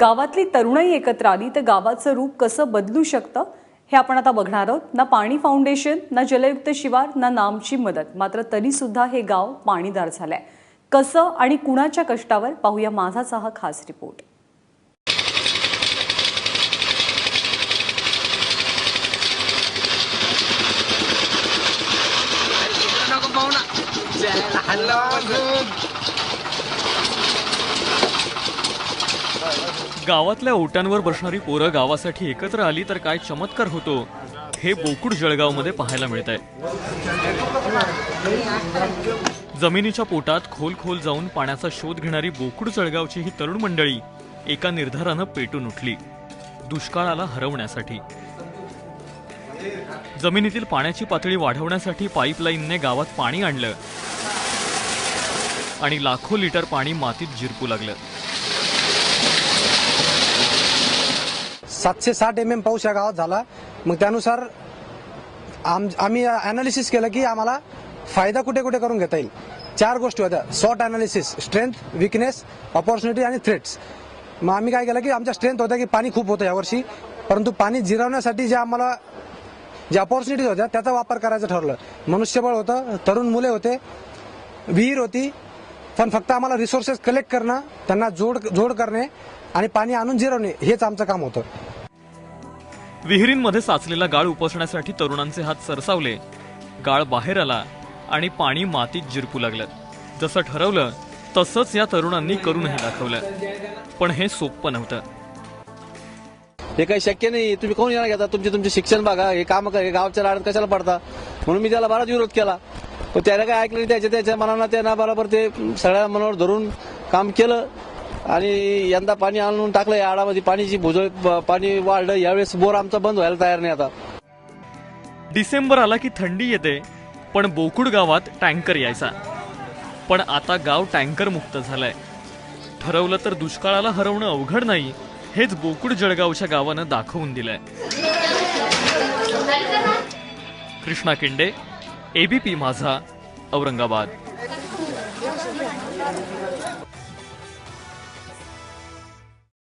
गावातली तरुणाई एकत्र आली तर गावाचं रूप कसं बदलू शकतं हे आपण आता बघणार आहोत. ना पाणी फाउंडेशन ना जलयुक्त शिवार ना नामची मदत. मात्र तरीसुद्धा हे गाव पाणीदार झालंय. कसं आणि कुणाच्या कष्टावर? पाहूया माझाचा हा खास रिपोर्ट. गावातल्या ओट्यांवर बसणारी पोरं गावासाठी एकत्र आली तर काय चमत्कार होतो हे बोकुड जळगावमध्ये पाहायला मिळत आहे जमिनीच्या पोटात खोल खोल जाऊन पाण्याचा शोध घेणारी बोकुड जळगावची ही तरुण मंडळी एका निर्धारानं पेटून उठली दुष्काळाला हरवण्यासाठी. जमिनीतील पाण्याची पातळी वाढवण्यासाठी पाईपलाईनने गावात पाणी आणलं आणि लाखो लिटर पाणी मातीत जिरपू लागलं. सातशे साठ एम एम पाऊस या गावात झाला. मग त्यानुसार आम आम्ही अनालिसिस केलं की आम्हाला फायदा कुठे कुठे करून घेता येईल? चार गोष्टी होत्या. सॉट अनालिसिस स्ट्रेंथ विकनेस ऑपॉर्च्युनिटी आणि थ्रेट्स मग आम्ही काय केलं की आमच्या स्ट्रेंथ होत्या की पाणी खूप होतं यावर्षी. परंतु पाणी जिरवण्यासाठी जे आम्हाला ज्या ऑपॉर्च्युनिटीज होत्या त्याचा वापर करायचं ठरलं. मनुष्यबळ होतं तरुण मुले होते विहीर होती पण फक्त आम्हाला रिसोर्सेस कलेक्ट करणं त्यांना जोड जोड करणे आणि पाणी आणून जिरवणे हेच आमचं काम होतं. विहिरींमध्ये साचलेला गाळ उपसण्यासाठी तरुणांचे हात सरसावले. गाळ बाहेर आला आणि पाणी मातीत जिरपू लागलं. जसं ठरवलं तसंच या तरुणांनी करूनही दाखवलं. पण हे सोपं नव्हतं. हे काही शक्य नाही. तुम्ही कोण येणार घेता? तुमचे तुमचे शिक्षण बघा. हे काम हे गावच्या लाडात कशाला पडता? म्हणून मी त्याला बराच विरोध केला. पण त्याला काय ऐकलं नाही त्याच्या त्याच्या मनानं त्यांना बरोबर ते सगळ्या मनावर धरून काम केलं. आणि यंदा पाणी आणून टाकलं या आडामध्ये पाणीची भुजळ पाणी वाढलं. यावेळेस बोर आमचा बंद व्हायला तयार नाही आता. डिसेंबर आला की थंडी येते पण बोकुड गावात टँकर यायचा. पण आता गाव टँकर मुक्त झालंय. ठरवलं तर दुष्काळाला हरवणं अवघड नाही हेच बोकुड जळगावच्या गावानं दाखवून दिलंय. कृष्णा किंडे एबीपी माझा औरंगाबाद.